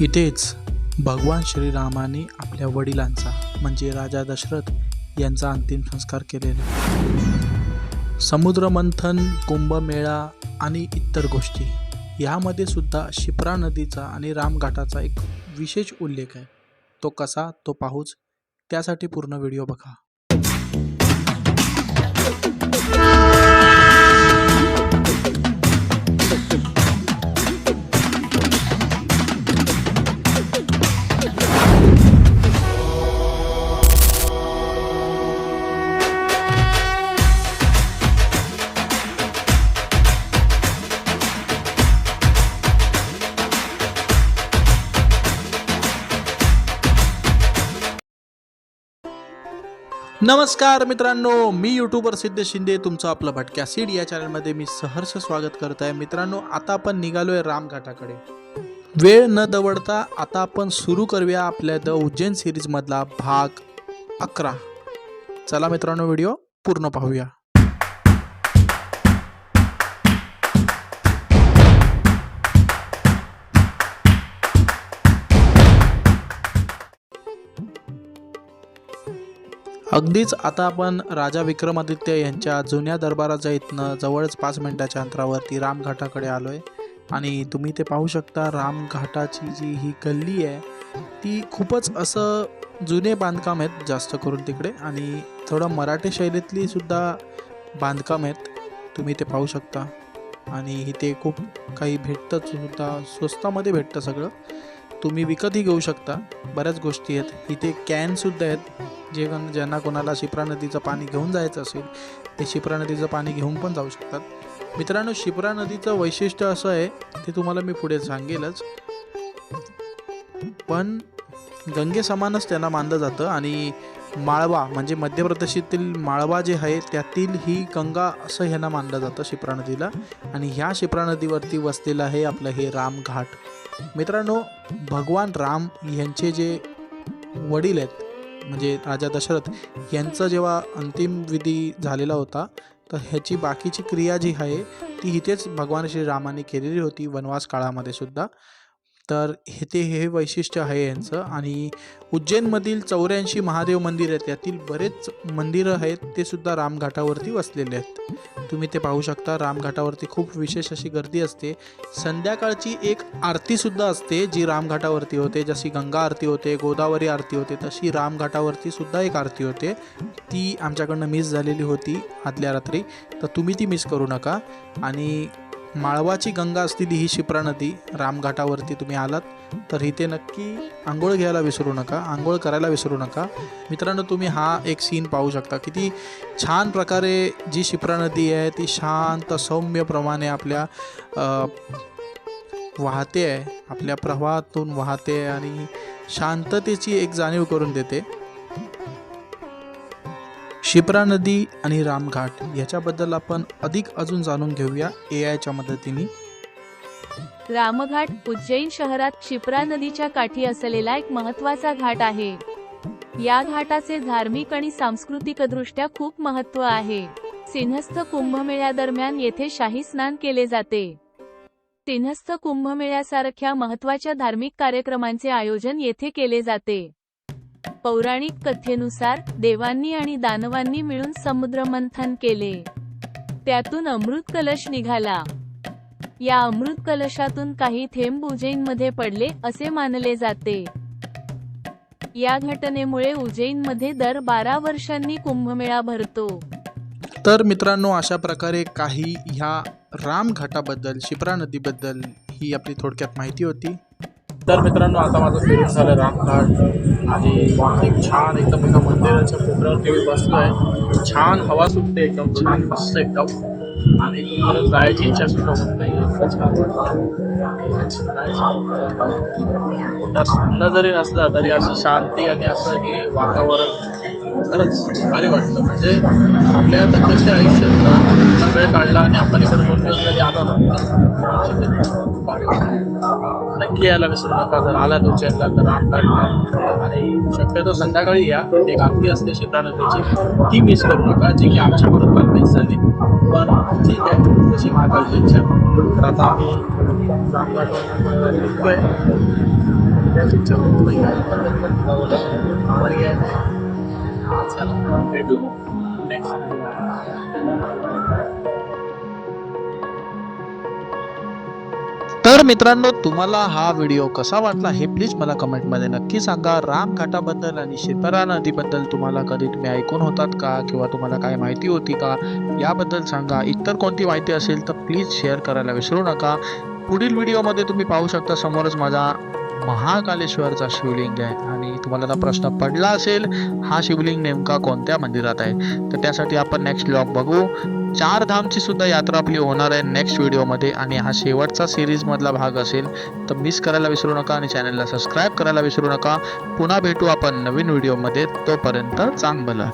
इथेच भगवान श्रीरामाने आपल्या वडिलांचा म्हणजे राजा दशरथ यांचा अंतिम संस्कार केलेला. समुद्रमंथन कुंभमेळा आणि इतर गोष्टी यामध्ये सुद्धा शिप्रा नदीचा आणि रामघाटाचा एक विशेष उल्लेख आहे. तो कसा तो पाहूच त्यासाठी पूर्ण व्हिडिओ बघा. नमस्कार मित्रांनो मी यूट्यूबर सिद्ध शिंदे तुमचं आपलं भटक्या सीड या चॅनलमध्ये मी सहर्ष स्वागत करत आहे. मित्रांनो आता आपण निघालोय रामघाटाकडे. वेळ न दवडता आता आपण सुरू करूया आपल्या द उज्जैन सिरीजमधला भाग अकरा. चला मित्रांनो व्हिडिओ पूर्ण पाहूया. अगदीच आता आपण राजा विक्रमादित्य यांच्या जुन्या दरबाराच्या इथनं जवळच पाच मिनिटाच्या अंतरावरती रामघाटाकडे आलो आहे आणि तुम्ही ते पाहू शकता रामघाटाची जी ही गल्ली आहे ती खूपच असं जुने बांधकाम आहेत जास्त करून तिकडे. आणि थोडं मराठी शैलीतली सुद्धा बांधकाम आहेत तुम्ही ते पाहू शकता. आणि इथे खूप काही भेटतं सुद्धा स्वस्तामध्ये भेटतं सगळं. तुम्ही विकतही घेऊ शकता. बऱ्याच गोष्टी आहेत. इथे कॅनसुद्धा आहेत. जे कोण- ज्यांना कोणाला शिप्रा नदीचं पाणी घेऊन जायचं असेल ते शिप्रा नदीचं पाणी घेऊन पण जाऊ शकतात. मित्रांनो शिप्रा नदीचं वैशिष्ट्य असं आहे ते तुम्हाला मी पुढे सांगेलच. पण गंगेसमानच त्यांना मानलं जातं आणि माळवा म्हणजे मध्य प्रदेशातील माळवा जे आहे त्यातील ही गंगा असं ह्यांना मानलं जातं शिप्रा नदीला. आणि ह्या शिप्रा नदीवरती वसलेलं आहे आपलं हे रामघाट. मित्रांनो भगवान राम यांचे जे वडील आहेत म्हणजे राजा दशरथ यांचा जेव्हा अंतिम विधी झालेला होता तर ह्याची बाकीची क्रिया जी आहे ती इथेच भगवान श्रीरामाने केलेली होती वनवास काळामध्ये सुद्धा. तर हे ते हे वैशिष्ट्य आहे यांचं. आणि उज्जैनमधील चौऱ्याऐंशी महादेव मंदिर आहेत त्यातील बरेच मंदिरं आहेत ते सुद्धा रामघाटावरती वसलेले आहेत. तुम्ही ते पाहू शकता रामघाटावरती खूप विशेष अशी गर्दी असते. संध्याकाळची एक आरतीसुद्धा असते जी रामघाटावरती होते. जशी गंगा आरती होते गोदावरी आरती होते तशी रामघाटावरती सुद्धा एक आरती होते. ती आमच्याकडनं मिस झालेली होती आदल्या रात्री. तर तुम्ही ती मिस करू नका. आणि माळवाची गंगा असलेली ही शिप्रा नदी रामघाटावरती तुम्ही आलात तर इथे नक्की आंघोळ घ्यायला विसरू नका आंघोळ करायला विसरू नका. मित्रांनो तुम्ही हा एक सीन पाहू शकता. किती छान प्रकारे जी शिप्रा नदी आहे ती शांत सौम्यप्रमाणे आपल्या वाहते आहे आपल्या प्रवाहातून वाहते आणि शांततेची एक जाणीव करून देते. शिप्रा नदी आणि रामघाट याच्याबद्दल आपण अधिक अजून जाणून घेऊया ए आयच्या मदतीने. रामघाट उज्जैन शहरात शिप्रा नदीच्या काठी असलेला एक महत्त्वाचा घाट आहे. या घाटाचे धार्मिक आणि सांस्कृतिकदृष्ट्या खूप महत्त्व आहे. सिंहस्थ कुंभमेळ्यादरम्यान येथे शाही स्नान केले जाते. सिंहस्थ कुंभमेळ्यासारख्या महत्त्वाच्या धार्मिक कार्यक्रमांचे आयोजन येथे केले जाते. पौराणिक कथेनुसार देवांनी आणि दानवांनी मिळून समुद्र मंथन केले. त्यातून अमृत कलश निघाला. या अमृत कलशातून काही थेंब उज्जैनमध्ये पडले असे मानले जाते. या घटनेमुळे उज्जैनमध्ये दर बारा वर्षांनी कुंभमेळा भरतो. तर मित्रांनो अशा प्रकारे काही ह्या रामघाटाबद्दल शिप्रा नदीबद्दल ही आपली थोडक्यात माहिती होती. तर मित्रांनो आता माझं फिरून झालं रामघाट. आणि एक छान एकदम एका मंदिराच्या कोपऱ्यावरती मी बसलो आहे छान हवा सुटते एकदम छान मस्त एकदम. आणि तुम्हाला जायची इच्छा सुद्धा होत नाही. इतकं छान वाटतं. थंड जरी नसला तरी असं शांती आणि असं हे वातावरण खरंच भारी वाटतं म्हणजे आपल्या दत्ताच्या आयुष्यात वेळ काढला आणि आपण इकडे कोणत्या आलो ना नक्की यायला विसरू नका. जर आला उज्जैनला तर रामघाटला आणि शक्यतो संध्याकाळी या. एक आरती असते शिप्रा नदीची ती मिस करू नका. जी की आमच्या बरोबर मिस झाली पण ठीक आहे. तशी महाकाळची इच्छा. तर आता आम्ही निघतोय चला भेटू तर मित्रांनो तुम्हाला हा व्हिडिओ कसा वाटला हे प्लीज मला कमेंटमध्ये नक्की सांगा. रामघाटाबद्दल आणि शिपरा नदीबद्दल तुम्हाला कधी तुम्ही ऐकून होतात का? किंवा तुम्हाला काय माहिती होती का? याबद्दल सांगा. इतर कोणती माहिती असेल तर प्लीज शेअर करायला विसरू नका. पुढील व्हिडिओमध्ये तुम्ही पाहू शकता समोरच माझा महाकालेश्वरचा शिवलिंग आहे आणि तुम्हाला जर प्रश्न पडला असेल हा शिवलिंग नेमका कोणत्या मंदिरात आहे? तर त्यासाठी आपण नेक्स्ट ब्लॉग बघू. चार धामची सुद्धा यात्रा आपली होणार आहे नेक्स्ट व्हिडिओमध्ये आणि हा शेवटचा सिरीजमधला भाग असेल तर मिस करायला विसरू नका आणि चॅनलला सबस्क्राईब करायला विसरू नका. पुन्हा भेटू आपण नवीन व्हिडिओमध्ये तोपर्यंत चांगलं